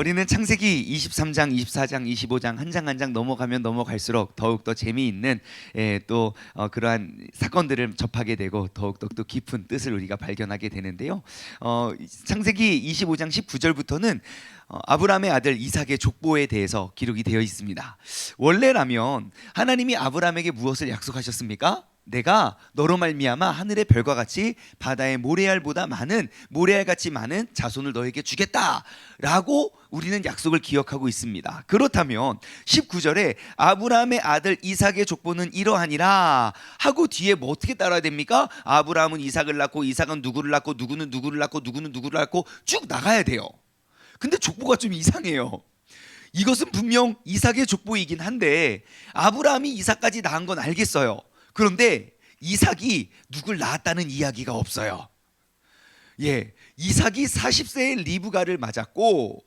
우리는 창세기 23장, 24장, 25장 한 장 한 장 넘어가면 넘어갈수록 더욱 더 재미있는 예, 또 어, 그러한 사건들을 접하게 되고 더욱 더또 깊은 뜻을 우리가 발견하게 되는데요. 어, 창세기 25장 19절부터는 어, 아브라함의 아들 이삭의 족보에 대해서 기록이 되어 있습니다. 원래라면 하나님이 아브라함에게 무엇을 약속하셨습니까? 내가 너로 말미암아 하늘의 별과 같이 바다의 모래알보다 많은 모래알 같이 많은 자손을 너에게 주겠다라고 우리는 약속을 기억하고 있습니다. 그렇다면 19절에 아브라함의 아들 이삭의 족보는 이러하니라 하고 뒤에 뭐 어떻게 따라야 됩니까? 아브라함은 이삭을 낳고 이삭은 누구를 낳고 누구는 누구를 낳고 누구는 누구를 낳고 쭉 나가야 돼요. 근데 족보가 좀 이상해요. 이것은 분명 이삭의 족보이긴 한데 아브라함이 이삭까지 낳은 건 알겠어요. 그런데 이삭이 누굴 낳았다는 이야기가 없어요. 예, 이삭이 40세의 리브가를 맞았고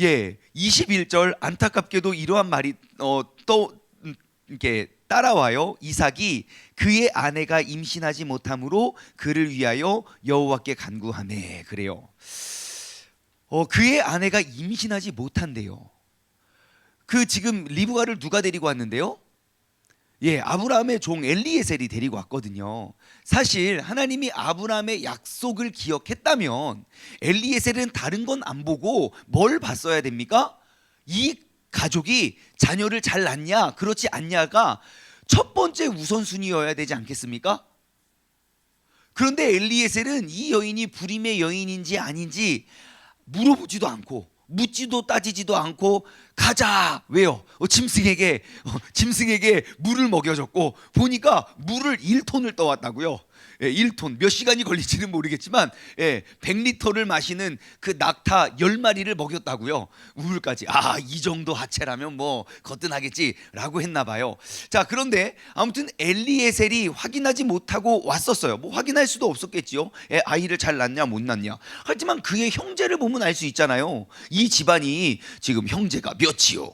예, 21절 안타깝게도 이러한 말이 어, 또 음, 이렇게 따라와요. 이삭이 그의 아내가 임신하지 못함으로 그를 위하여 여호와께 간구하네. 그래요. 어, 그의 아내가 임신하지 못한대요. 그 지금 리브가를 누가 데리고 왔는데요? 예, 아브라함의 종 엘리에셀이 데리고 왔거든요. 사실 하나님이 아브라함의 약속을 기억했다면 엘리에셀은 다른 건 안 보고 뭘 봤어야 됩니까? 이 가족이 자녀를 잘 낳냐, 그렇지 않냐가 첫 번째 우선순위여야 되지 않겠습니까? 그런데 엘리에셀은 이 여인이 불임의 여인인지 아닌지 물어보지도 않고 묻지도 따지지도 않고 가자 왜요? 어, 짐승에게 어, 짐승에게 물을 먹여줬고 보니까 물을 1톤을 떠왔다고요. 예, 1톤 몇 시간이 걸릴지는 모르겠지만 예, 100리터를 마시는 그 낙타 10마리를 먹였다고요. 우물까지 아 이 정도 하체라면 뭐 거뜬하겠지라고 했나 봐요. 자 그런데 아무튼 엘리에셀이 확인하지 못하고 왔었어요. 뭐 확인할 수도 없었겠지요. 예, 아이를 잘 낳냐 못 낳냐. 하지만 그의 형제를 보면 알 수 있잖아요. 이 집안이 지금 형제가 몇이요?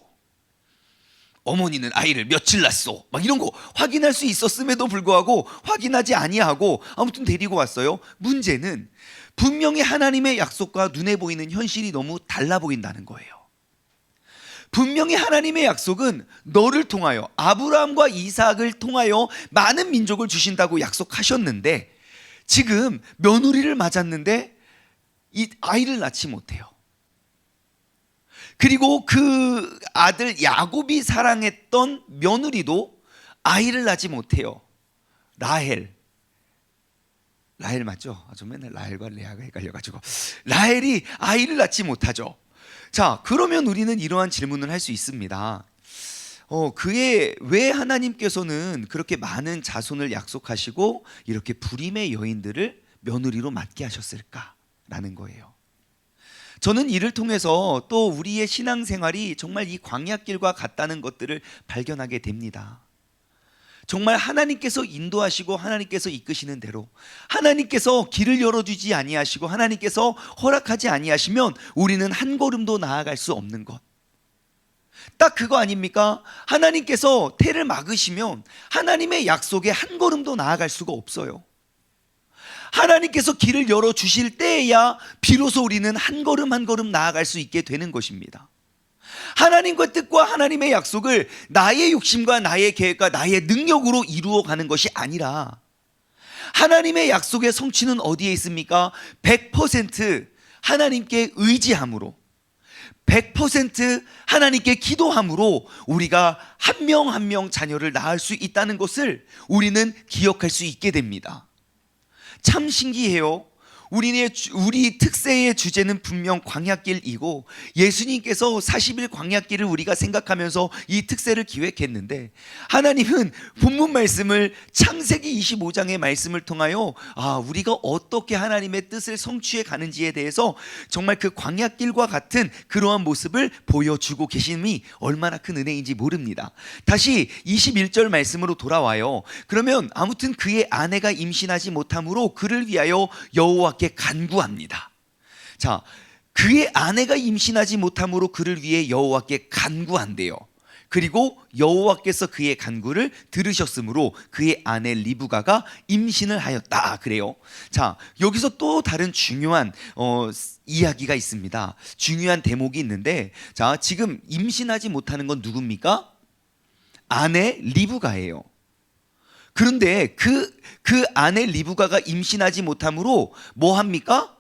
어머니는 아이를 며칠 낳소. 막 이런 거 확인할 수 있었음에도 불구하고 확인하지 아니하고 아무튼 데리고 왔어요. 문제는 분명히 하나님의 약속과 눈에 보이는 현실이 너무 달라 보인다는 거예요. 분명히 하나님의 약속은 너를 통하여 아브라함과 이삭을 통하여 많은 민족을 주신다고 약속하셨는데 지금 며느리를 맞았는데 이 아이를 낳지 못해요 그리고 그 아들 야곱이 사랑했던 며느리도 아이를 낳지 못해요. 라헬. 라헬 맞죠? 아, 저 맨날 라헬과 레아가 헷갈려가지고 라헬이 아이를 낳지 못하죠. 자, 그러면 우리는 이러한 질문을 할 수 있습니다. 어, 그의 왜 하나님께서는 그렇게 많은 자손을 약속하시고 이렇게 불임의 여인들을 며느리로 맡게 하셨을까라는 거예요. 저는 이를 통해서 또 우리의 신앙생활이 정말 이 광야길과 같다는 것들을 발견하게 됩니다. 정말 하나님께서 인도하시고 하나님께서 이끄시는 대로 하나님께서 길을 열어주지 아니하시고 하나님께서 허락하지 아니하시면 우리는 한 걸음도 나아갈 수 없는 것. 딱 그거 아닙니까? 하나님께서 태를 막으시면 하나님의 약속에 한 걸음도 나아갈 수가 없어요. 하나님께서 길을 열어 주실 때에야 비로소 우리는 한 걸음 한 걸음 나아갈 수 있게 되는 것입니다. 하나님과 뜻과 하나님의 약속을 나의 욕심과 나의 계획과 나의 능력으로 이루어 가는 것이 아니라 하나님의 약속의 성취는 어디에 있습니까? 100% 하나님께 의지함으로 100% 하나님께 기도함으로 우리가 한 명 한명 자녀를 낳을 수 있다는 것을 우리는 기억할 수 있게 됩니다. 참 신기해요. 우리의 우리 특세의 주제는 분명 광야길이고 예수님께서 40일 광야길을 우리가 생각하면서 이 특세를 기획했는데 하나님은 본문 말씀을 창세기 25장의 말씀을 통하여 아 우리가 어떻게 하나님의 뜻을 성취해 가는지에 대해서 정말 그 광야길과 같은 그러한 모습을 보여주고 계심이 얼마나 큰 은혜인지 모릅니다. 다시 21절 말씀으로 돌아와요. 그러면 아무튼 그의 아내가 임신하지 못함으로 그를 위하여 여호와께 여호와께 간구합니다. 자, 그의 아내가 임신하지 못함으로 그를 위해 여호와께 간구한대요. 그리고 여호와께서 그의 간구를 들으셨으므로 그의 아내 리브가가 임신을 하였다 그래요. 자 여기서 또 다른 중요한 어, 이야기가 있습니다. 중요한 대목이 있는데 자 지금 임신하지 못하는 건 누굽니까? 아내 리브가예요. 그런데 그, 그 아내 리브가가 임신하지 못함으로 뭐 합니까?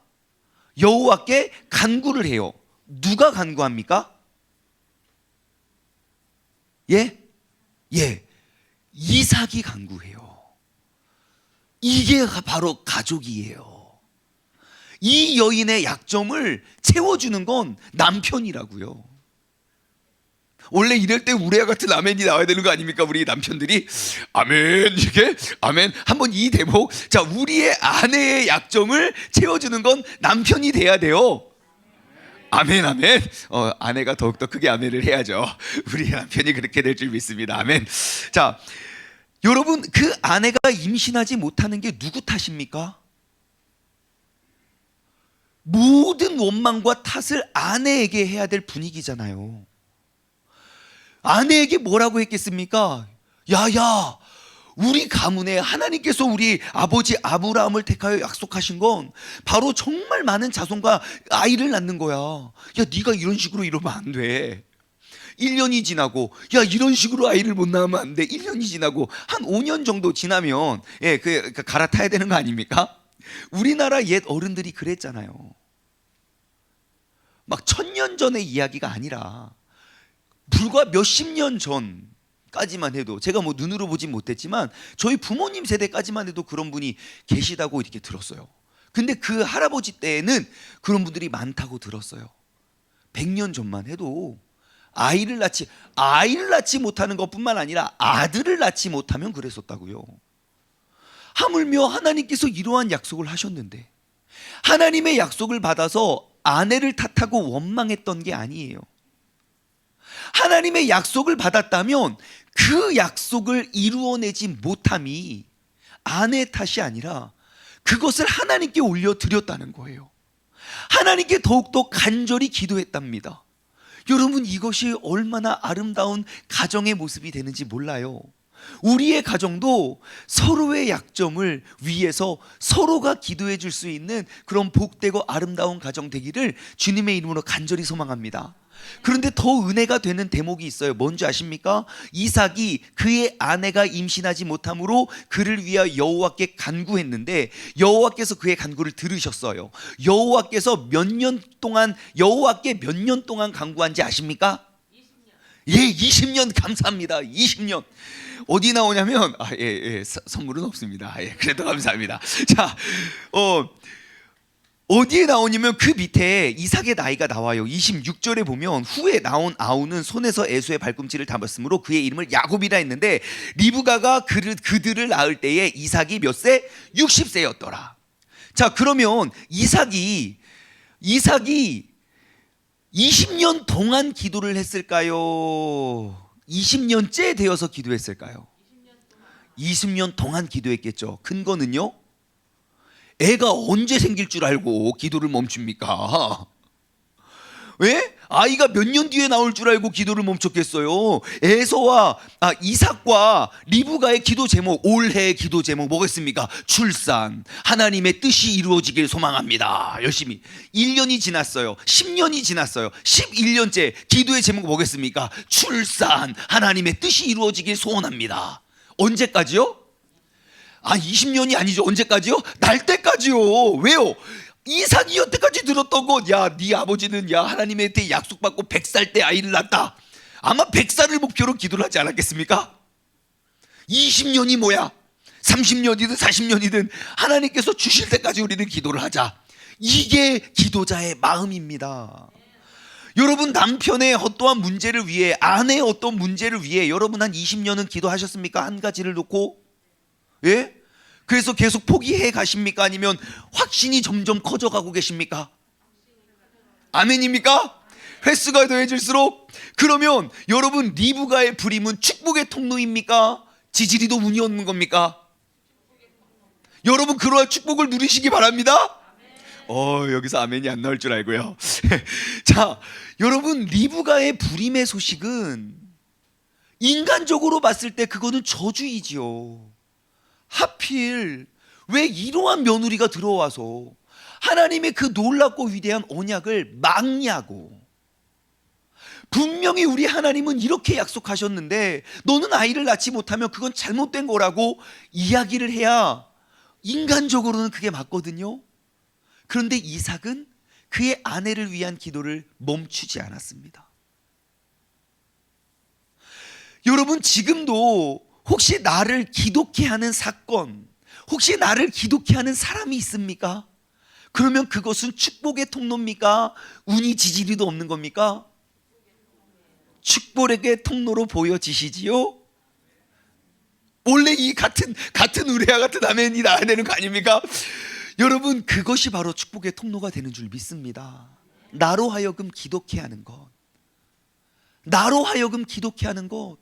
여호와께 간구를 해요. 누가 간구합니까? 예? 예. 이삭이 간구해요. 이게 바로 가족이에요. 이 여인의 약점을 채워주는 건 남편이라고요. 원래 이럴 때 우리와 같은 아멘이 나와야 되는 거 아닙니까? 우리 남편들이 아멘 이게 아멘 한번 이 대목 자 우리의 아내의 약점을 채워주는 건 남편이 돼야 돼요. 아멘 아멘 어, 아내가 더욱더 크게 아멘을 해야죠. 우리 남편이 그렇게 될 줄 믿습니다. 아멘. 자 여러분 그 아내가 임신하지 못하는 게 누구 탓입니까? 모든 원망과 탓을 아내에게 해야 될 분위기잖아요. 아내에게 뭐라고 했겠습니까? 야야, 우리 가문에 하나님께서 우리 아버지 아브라함을 택하여 약속하신 건 바로 정말 많은 자손과 아이를 낳는 거야. 야, 네가 이런 식으로 이러면 안 돼. 1년이 지나고 야 이런 식으로 아이를 못 낳으면 안 돼. 1년이 지나고 한 5년 정도 지나면 예, 그, 그 갈아타야 되는 거 아닙니까? 우리나라 옛 어른들이 그랬잖아요. 막 천년 전의 이야기가 아니라 불과 몇십 년 전까지만 해도 제가 뭐 눈으로 보진 못했지만 저희 부모님 세대까지만 해도 그런 분이 계시다고 이렇게 들었어요. 근데 그 할아버지 때에는 그런 분들이 많다고 들었어요. 100년 전만 해도 아이를 낳지 아이를 낳지 못하는 것뿐만 아니라 아들을 낳지 못하면 그랬었다고요. 하물며 하나님께서 이러한 약속을 하셨는데 하나님의 약속을 받아서 아내를 탓하고 원망했던 게 아니에요. 하나님의 약속을 받았다면 그 약속을 이루어내지 못함이 아내 탓이 아니라 그것을 하나님께 올려드렸다는 거예요. 하나님께 더욱더 간절히 기도했답니다. 여러분 이것이 얼마나 아름다운 가정의 모습이 되는지 몰라요. 우리의 가정도 서로의 약점을 위해서 서로가 기도해 줄 수 있는 그런 복되고 아름다운 가정 되기를 주님의 이름으로 간절히 소망합니다. 그런데 더 은혜가 되는 대목이 있어요. 뭔지 아십니까? 이삭이 그의 아내가 임신하지 못함으로 그를 위하여 여호와께 간구했는데 여호와께서 그의 간구를 들으셨어요. 여호와께서 몇 년 동안 여호와께 몇 년 동안 간구한지 아십니까? 예, 20년 감사합니다. 20년. 어디 나오냐면 아, 예, 예, 서- 선물은 없습니다. 예, 그래도 감사합니다. 자, 어 어디에 나오냐면 그 밑에 이삭의 나이가 나와요. 26절에 보면 후에 나온 아우는 손에서 에서의 발꿈치를 담았으므로 그의 이름을 야곱이라 했는데 리브가가 그를 그들을 낳을 때에 이삭이 몇 세? 60세였더라. 자, 그러면 이삭이 이삭이 20년 동안 기도를 했을까요? 20년째 되어서 기도했을까요? 20년 동안 기도했겠죠. 근거는요? 애가 언제 생길 줄 알고 기도를 멈춥니까? 왜? 아이가 몇 년 뒤에 나올 줄 알고 기도를 멈췄겠어요. 에서와 아, 이삭과 리브가의 기도 제목 올해 기도 제목 뭐겠습니까? 출산 하나님의 뜻이 이루어지길 소망합니다. 열심히 1년이 지났어요. 10년이 지났어요. 11년째 기도의 제목 뭐겠습니까? 출산 하나님의 뜻이 이루어지길 소원합니다. 언제까지요? 아 20년이 아니죠. 언제까지요? 날 때까지요. 왜요? 이삭이 여태까지 들었던 것, 야, 네 아버지는 야 하나님한테 약속받고 100살 때 아이를 낳았다. 아마 100살을 목표로 기도를 하지 않았겠습니까? 20년이 뭐야? 30년이든 40년이든 하나님께서 주실 때까지 우리는 기도를 하자. 이게 기도자의 마음입니다. 여러분 남편의 어떠한 문제를 위해 아내의 어떤 문제를 위해 여러분 한 20년은 기도하셨습니까? 한 가지를 놓고 예? 그래서 계속 포기해 가십니까? 아니면 확신이 점점 커져가고 계십니까? 아멘입니까? 횟수가 더해질수록 그러면 여러분 리브가의 부림은 축복의 통로입니까? 지지리도 운이 없는 겁니까? 여러분 그러한 축복을 누리시기 바랍니다. 어 여기서 아멘이 안 나올 줄 알고요. 자 여러분 리브가의 부림의 소식은 인간적으로 봤을 때 그거는 저주이지요. 하필 왜 이러한 며느리가 들어와서 하나님의 그 놀랍고 위대한 언약을 막냐고. 분명히 우리 하나님은 이렇게 약속하셨는데 너는 아이를 낳지 못하면 그건 잘못된 거라고 이야기를 해야 인간적으로는 그게 맞거든요. 그런데 이삭은 그의 아내를 위한 기도를 멈추지 않았습니다. 여러분 지금도 혹시 나를 기독케 하는 사건, 혹시 나를 기독케 하는 사람이 있습니까? 그러면 그것은 축복의 통로입니까? 운이 지지리도 없는 겁니까? 축복의 통로로 보여지시지요? 원래 이 같은 같은 우레아 같은 아멘이 나야 되는 거 아닙니까? 여러분 그것이 바로 축복의 통로가 되는 줄 믿습니다. 나로 하여금 기독케 하는 것. 나로 하여금 기독케 하는 것.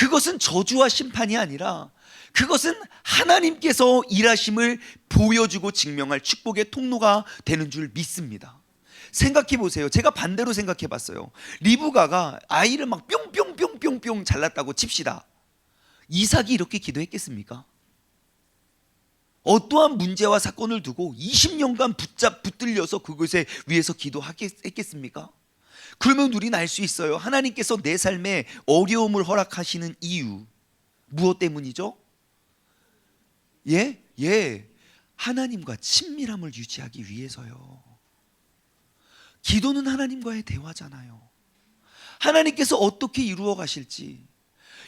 그것은 저주와 심판이 아니라 그것은 하나님께서 일하심을 보여주고 증명할 축복의 통로가 되는 줄 믿습니다. 생각해 보세요. 제가 반대로 생각해 봤어요. 리브가가 아이를 막 뿅뿅뿅뿅뿅 잘났다고 칩시다. 이삭이 이렇게 기도했겠습니까? 어떠한 문제와 사건을 두고 20년간 붙잡 붙들려서 그것에 위해서 기도했겠습니까? 그러면 우리는 알 수 있어요. 하나님께서 내 삶에 어려움을 허락하시는 이유 무엇 때문이죠? 예? 예. 하나님과 친밀함을 유지하기 위해서요. 기도는 하나님과의 대화잖아요. 하나님께서 어떻게 이루어 가실지.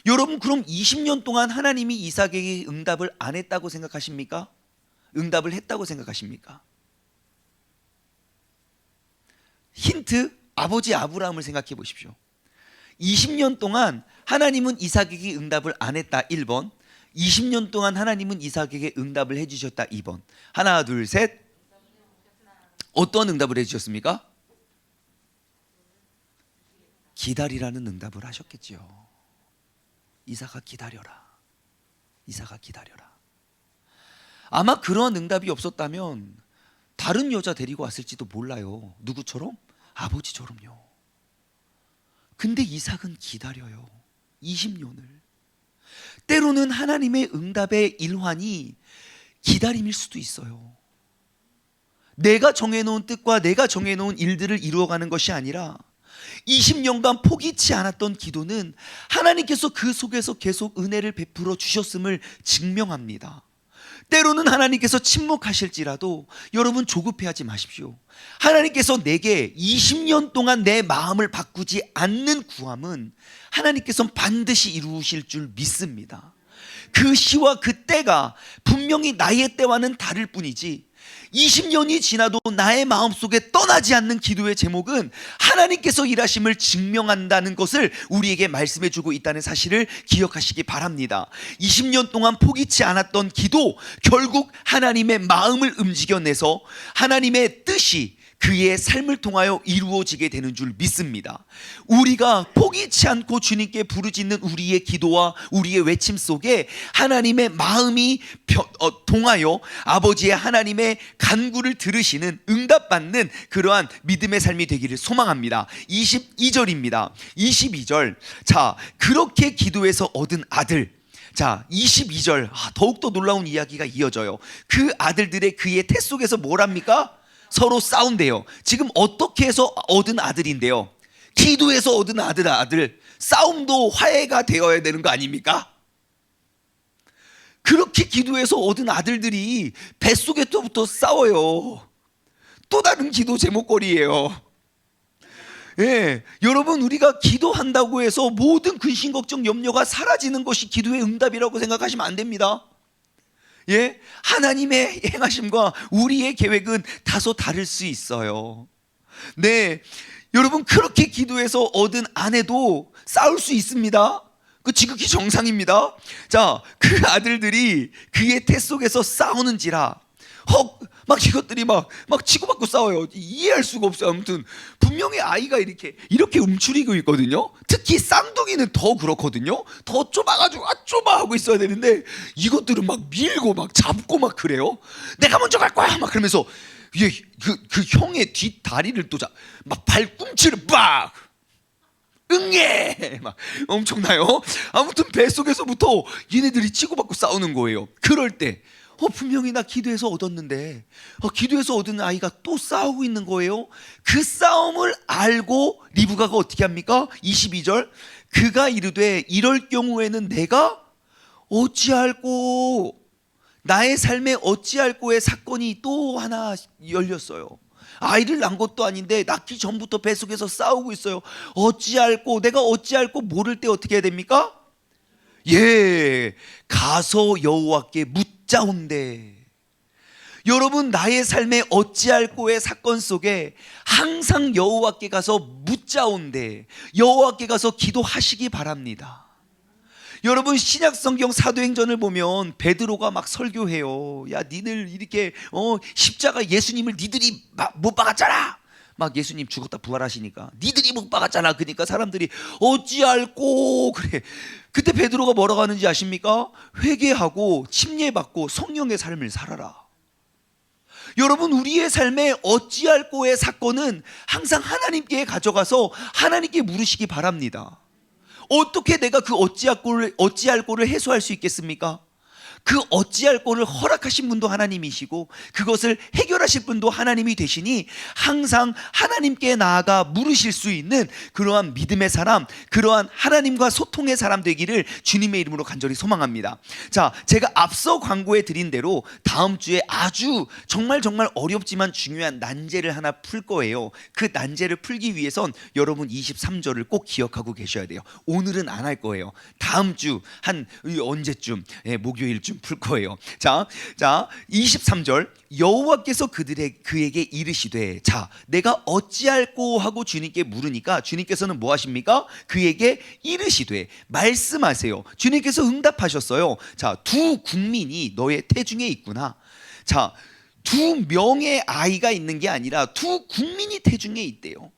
여러분 그럼 20년 동안 하나님이 이삭에게 응답을 안 했다고 생각하십니까? 응답을 했다고 생각하십니까? 힌트 아버지 아브라함을 생각해 보십시오. 20년 동안 하나님은 이삭에게 응답을 안 했다 1번. 20년 동안 하나님은 이삭에게 응답을 해 주셨다 2번. 하나 둘 셋. 어떤 응답을 해 주셨습니까? 기다리라는 응답을 하셨겠지요. 이삭아 기다려라. 이삭아 기다려라. 아마 그러한 응답이 없었다면 다른 여자 데리고 왔을지도 몰라요. 누구처럼? 아버지처럼요. 근데 이삭은 기다려요. 20년을. 때로는 하나님의 응답의 일환이 기다림일 수도 있어요. 내가 정해놓은 뜻과 내가 정해놓은 일들을 이루어가는 것이 아니라 20년간 포기치 않았던 기도는 하나님께서 그 속에서 계속 은혜를 베풀어 주셨음을 증명합니다. 때로는 하나님께서 침묵하실지라도 여러분 조급해하지 마십시오. 하나님께서 내게 20년 동안 내 마음을 바꾸지 않는 구함은 하나님께서 반드시 이루실 줄 믿습니다. 그 시와 그 때가 분명히 나의 때와는 다를 뿐이지 20년이 지나도 나의 마음속에 떠나지 않는 기도의 제목은 하나님께서 일하심을 증명한다는 것을 우리에게 말씀해 주고 있다는 사실을 기억하시기 바랍니다. 20년 동안 포기치 않았던 기도 결국 하나님의 마음을 움직여내서 하나님의 뜻이 그의 삶을 통하여 이루어지게 되는 줄 믿습니다. 우리가 포기치 않고 주님께 부르짖는 우리의 기도와 우리의 외침 속에 하나님의 마음이 어, 통하여 아버지의 하나님의 간구를 들으시는 응답받는 그러한 믿음의 삶이 되기를 소망합니다. 22절입니다. 22절. 자, 그렇게 기도해서 얻은 아들 자, 22절. 아, 더욱더 놀라운 이야기가 이어져요. 그 아들들의 그의 태 속에서 뭘 합니까? 서로 싸운대요. 지금 어떻게 해서 얻은 아들인데요. 기도해서 얻은 아들 아들 싸움도 화해가 되어야 되는 거 아닙니까? 그렇게 기도해서 얻은 아들들이 뱃속에 또부터 싸워요. 또 다른 기도 제목거리예요. 예, 여러분 우리가 기도한다고 해서 모든 근심 걱정 염려가 사라지는 것이 기도의 응답이라고 생각하시면 안 됩니다. 예? 하나님의 행하심과 우리의 계획은 다소 다를 수 있어요. 네. 여러분, 그렇게 기도해서 얻은 아내도 싸울 수 있습니다. 그 지극히 정상입니다. 자, 그 아들들이 그의 태 속에서 싸우는지라 헉, 막 이것들이 막, 막 치고받고 싸워요. 이해할 수가 없어요. 아무튼, 분명히 아이가 이렇게, 이렇게 움츠리고 있거든요. 특히 쌍둥이는 더 그렇거든요. 더 좁아가지고, 아, 좁아! 하고 있어야 되는데, 이것들은 막 밀고 막 잡고 막 그래요. 내가 먼저 갈 거야! 막 그러면서, 그, 그 형의 뒷다리를 또 잡, 막 발꿈치를 빡! 응애 막 엄청나요. 아무튼 뱃속에서부터 얘네들이 치고받고 싸우는 거예요. 그럴 때 어, 분명히 나 기도해서 얻었는데 어, 기도해서 얻은 아이가 또 싸우고 있는 거예요. 그 싸움을 알고 리브가가 어떻게 합니까? 22절 그가 이르되 이럴 경우에는 내가 어찌할꼬 나의 삶에 어찌할꼬의 사건이 또 하나 열렸어요. 아이를 낳은 것도 아닌데 낳기 전부터 뱃속에서 싸우고 있어요. 어찌할꼬 내가 어찌할꼬 모를 때 어떻게 해야 됩니까? 예, 가서 여호와께 묻 자온대. 여러분 나의 삶에 어찌할 꼬의 사건 속에 항상 여호와께 가서 묻자온대. 여호와께 가서 기도하시기 바랍니다. 여러분 신약 성경 사도행전을 보면 베드로가 막 설교해요. 야, 니들 이렇게 어 십자가 예수님을 니들이 막 못 박았잖아. 막 예수님 죽었다 부활하시니까 니들이 못 박았잖아. 그러니까 사람들이 어찌할꼬 그래. 그때 베드로가 뭐라고 하는지 아십니까? 회개하고 침례받고 성령의 삶을 살아라. 여러분 우리의 삶에 어찌할 꼬의 사건은 항상 하나님께 가져가서 하나님께 물으시기 바랍니다. 어떻게 내가 그 어찌할 꼴을 어찌할 꼴을 해소할 수 있겠습니까? 그 어찌할 꼴을 허락하신 분도 하나님이시고 그것을 해결하실 분도 하나님이 되시니 항상 하나님께 나아가 물으실 수 있는 그러한 믿음의 사람, 그러한 하나님과 소통의 사람 되기를 주님의 이름으로 간절히 소망합니다. 자, 제가 앞서 광고해 드린 대로 다음 주에 아주 정말 정말 어렵지만 중요한 난제를 하나 풀 거예요. 그 난제를 풀기 위해선 여러분 23절을 꼭 기억하고 계셔야 돼요. 오늘은 안 할 거예요. 다음 주 한 언제쯤 예, 목요일쯤 풀 거예요. 자, 자 23절 여호와께서 그들의 그에게 이르시되 자 내가 어찌할꼬 하고 주님께 물으니까 주님께서는 뭐 하십니까? 그에게 이르시되 말씀하세요. 주님께서 응답하셨어요. 자 두 국민이 너의 태중에 있구나. 자 두 명의 아이가 있는 게 아니라 두 국민이 태중에 있대요.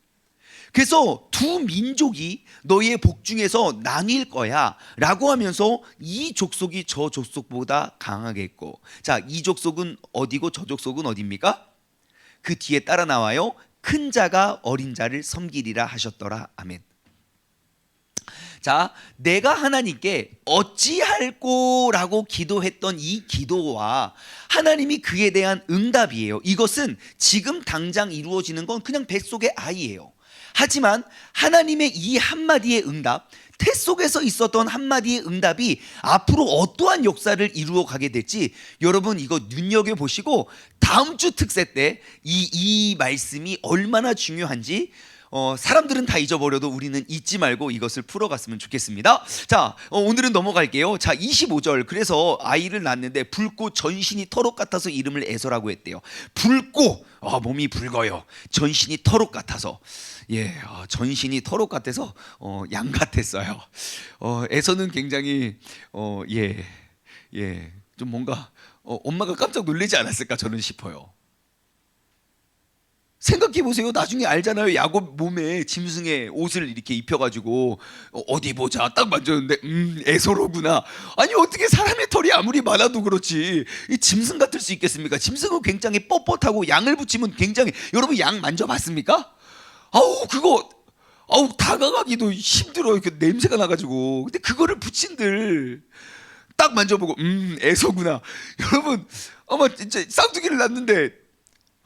그래서 두 민족이 너희의 복중에서 나뉠 거야 라고 하면서 이 족속이 저 족속보다 강하겠고 자 이 족속은 어디고 저 족속은 어디입니까? 그 뒤에 따라 나와요 큰 자가 어린 자를 섬기리라 하셨더라 아멘 자, 내가 하나님께 어찌할꼬라고 기도했던 이 기도와 하나님이 그에 대한 응답이에요. 이것은 지금 당장 이루어지는 건 그냥 뱃속의 아이예요. 하지만 하나님의 이 한마디의 응답, 태 속에서 있었던 한마디의 응답이 앞으로 어떠한 역사를 이루어 가게 될지 여러분 이거 눈여겨 보시고 다음 주 특세 때 이 이 말씀이 얼마나 중요한지 어, 사람들은 다 잊어버려도 우리는 잊지 말고 이것을 풀어갔으면 좋겠습니다. 자, 어, 오늘은 넘어갈게요. 자, 25절. 그래서 아이를 낳는데 붉고 전신이 터록 같아서 이름을 에서라고 했대요. 붉고 어, 몸이 붉어요. 전신이 터록 같아서. 예, 어, 전신이 터록 같아서 어, 양 같았어요. 어, 에서는 굉장히 어, 예, 예, 좀 뭔가 어, 엄마가 깜짝 놀라지 않았을까 저는 싶어요. 생각해 보세요. 나중에 알잖아요. 야곱 몸에 짐승의 옷을 이렇게 입혀가지고 어, 어디 보자 딱 만졌는데 음 에서로구나. 아니 어떻게 사람의 털이 아무리 많아도 그렇지 이 짐승 같을 수 있겠습니까? 짐승은 굉장히 뻣뻣하고 양을 붙이면 굉장히 여러분 양 만져봤습니까? 아우 그거 아우 다가가기도 힘들어요. 그 냄새가 나가지고 근데 그거를 붙인들 딱 만져보고 음 애서구나. 여러분 아마 진짜 쌍둥이를 낳는데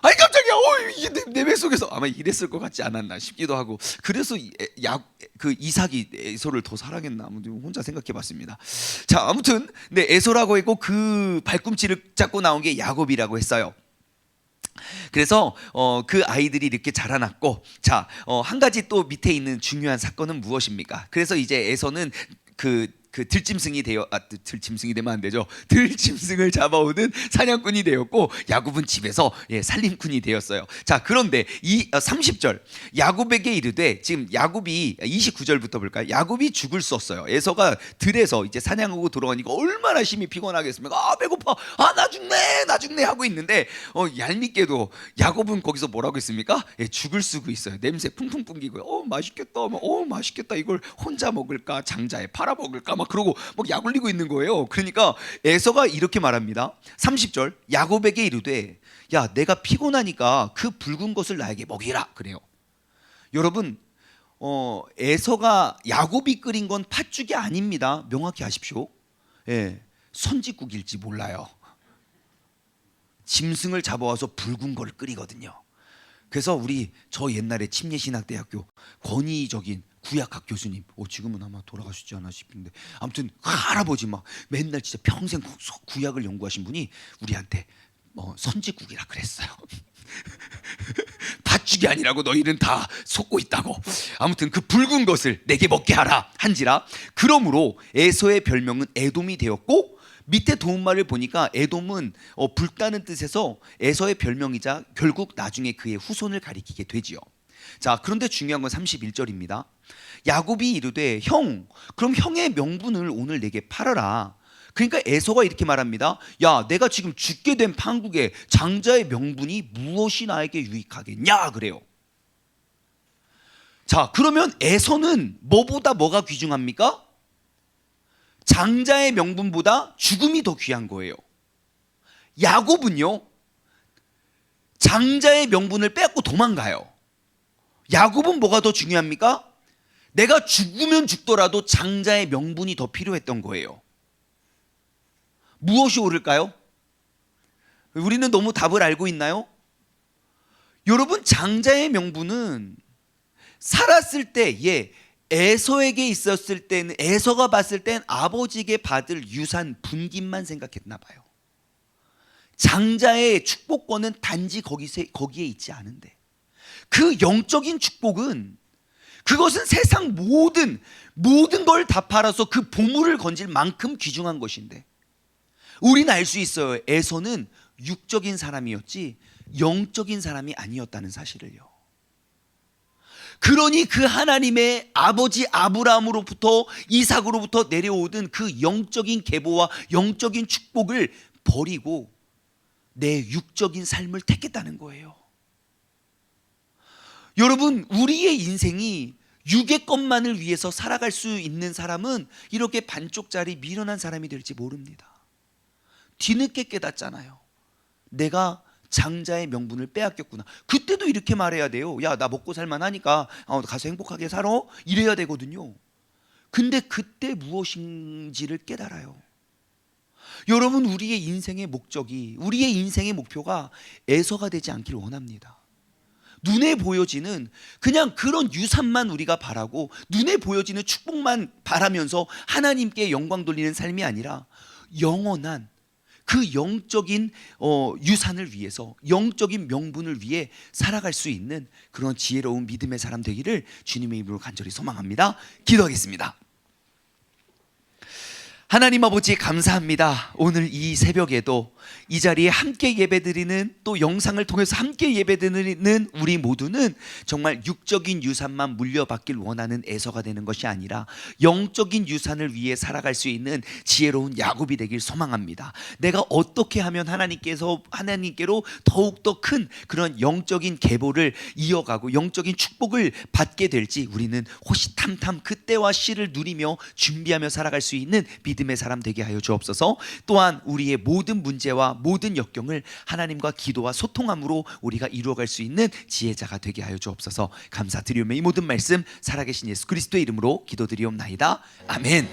아니 깜짝이야. 어, 이게 내, 내 뱃속에서 아마 이랬을 것 같지 않았나 싶기도 하고 그래서 야그 이삭이 에서를 더 사랑했나 아무튼 혼자 생각해봤습니다. 자 아무튼 네 에서라고 했고 그 발꿈치를 잡고 나온 게 야곱이라고 했어요. 그래서 어, 그 아이들이 이렇게 자라났고 자 어, 한 가지 또 밑에 있는 중요한 사건은 무엇입니까? 그래서 이제 에서는 그, 그 들짐승이 되어 아 들짐승이 되면 안 되죠. 들짐승을 잡아오는 사냥꾼이 되었고 야곱은 집에서 예, 살림꾼이 되었어요. 자 그런데 이 어, 30절 야곱에게 이르되 지금 야곱이 29절부터 볼까요? 야곱이 죽을 썼어요. 에서가 들에서 이제 사냥하고 돌아오니까 얼마나 심히 피곤하겠습니까? 아 배고파. 아 나 죽네 나 죽네 하고 있는데 어, 얄밉게도 야곱은 거기서 뭐라고 했습니까? 예, 죽을 쓰고 있어요. 냄새 풍풍 풍기고요. 어 맛있겠다. 막, 어 맛있겠다. 이걸 혼자 먹을까 장자에 팔아 먹을까 막 그러고 막 약올리고 있는 거예요. 그러니까 에서가 이렇게 말합니다. 30절 야곱에게 이르되 야 내가 피곤하니까 그 붉은 것을 나에게 먹이라 그래요. 여러분 어, 에서가 야곱이 끓인 건 팥죽이 아닙니다. 명확히 아십시오. 예, 선지국일지 몰라요. 짐승을 잡아와서 붉은 걸 끓이거든요. 그래서 우리 저 옛날에 침례신학대학교 권위적인 구약학 교수님, 어, 지금은 아마 돌아가시지 않아 싶은데 아무튼 그 할아버지 막 맨날 진짜 평생 구- 구약을 연구하신 분이 우리한테 뭐 선지국이라 그랬어요. 팥죽이 아니라고 너희는 다 속고 있다고. 아무튼 그 붉은 것을 내게 먹게 하라 한지라. 그러므로 에서의 별명은 에돔이 되었고 밑에 도움말을 보니까 에돔은 어, 붉다는 뜻에서 에서의 별명이자 결국 나중에 그의 후손을 가리키게 되지요. 자, 그런데 중요한 건 31절입니다. 야곱이 이르되 형, 그럼 형의 명분을 오늘 내게 팔아라. 그러니까 에서가 이렇게 말합니다. 야, 내가 지금 죽게 된 판국에 장자의 명분이 무엇이 나에게 유익하겠냐 그래요. 자, 그러면 에서는 뭐보다 뭐가 귀중합니까? 장자의 명분보다 죽음이 더 귀한 거예요. 야곱은요. 장자의 명분을 빼앗고 도망가요. 야곱은 뭐가 더 중요합니까? 내가 죽으면 죽더라도 장자의 명분이 더 필요했던 거예요. 무엇이 옳을까요? 우리는 너무 답을 알고 있나요? 여러분 장자의 명분은 살았을 때, 예, 에서에게 있었을 때는 에서가 봤을 땐 아버지에게 받을 유산 분깃만 생각했나 봐요. 장자의 축복권은 단지 거기서, 거기에 있지 않은데 그 영적인 축복은 그것은 세상 모든 모든 걸 다 팔아서 그 보물을 건질 만큼 귀중한 것인데 우리는 알 수 있어요. 에서는 육적인 사람이었지 영적인 사람이 아니었다는 사실을요. 그러니 그 하나님의 아버지 아브라함으로부터 이삭으로부터 내려오던 그 영적인 계보와 영적인 축복을 버리고 내 육적인 삶을 택했다는 거예요. 여러분, 우리의 인생이 육의 것만을 위해서 살아갈 수 있는 사람은 이렇게 반쪽짜리 미련한 사람이 될지 모릅니다. 뒤늦게 깨닫잖아요. 내가 장자의 명분을 빼앗겼구나. 그때도 이렇게 말해야 돼요. 야, 나 먹고 살만 하니까 어, 가서 행복하게 살아. 이래야 되거든요. 근데 그때 무엇인지를 깨달아요. 여러분, 우리의 인생의 목적이, 우리의 인생의 목표가 에서가 되지 않길 원합니다. 눈에 보여지는 그냥 그런 유산만 우리가 바라고 눈에 보여지는 축복만 바라면서 하나님께 영광 돌리는 삶이 아니라 영원한 그 영적인 어, 유산을 위해서 영적인 명분을 위해 살아갈 수 있는 그런 지혜로운 믿음의 사람 되기를 주님의 이름으로 간절히 소망합니다. 기도하겠습니다. 하나님 아버지 감사합니다. 오늘 이 새벽에도 이 자리에 함께 예배드리는 또 영상을 통해서 함께 예배드리는 우리 모두는 정말 육적인 유산만 물려받길 원하는 애서가 되는 것이 아니라 영적인 유산을 위해 살아갈 수 있는 지혜로운 야곱이 되길 소망합니다. 내가 어떻게 하면 하나님께서 하나님께로 더욱 더 큰 그런 영적인 계보를 이어가고 영적인 축복을 받게 될지 우리는 호시탐탐 그때와 시를 누리며 준비하며 살아갈 수 있는 믿음의 사람 되게 하여 주옵소서. 또한 우리의 모든 문제와 모든 역경을 하나님과 기도와 소통함으로 우리가 이루어갈 수 있는 지혜자가 되게 하여 주옵소서. 감사드리오며 이 모든 말씀 살아계신 예수 그리스도의 이름으로 기도드리옵나이다. 아멘.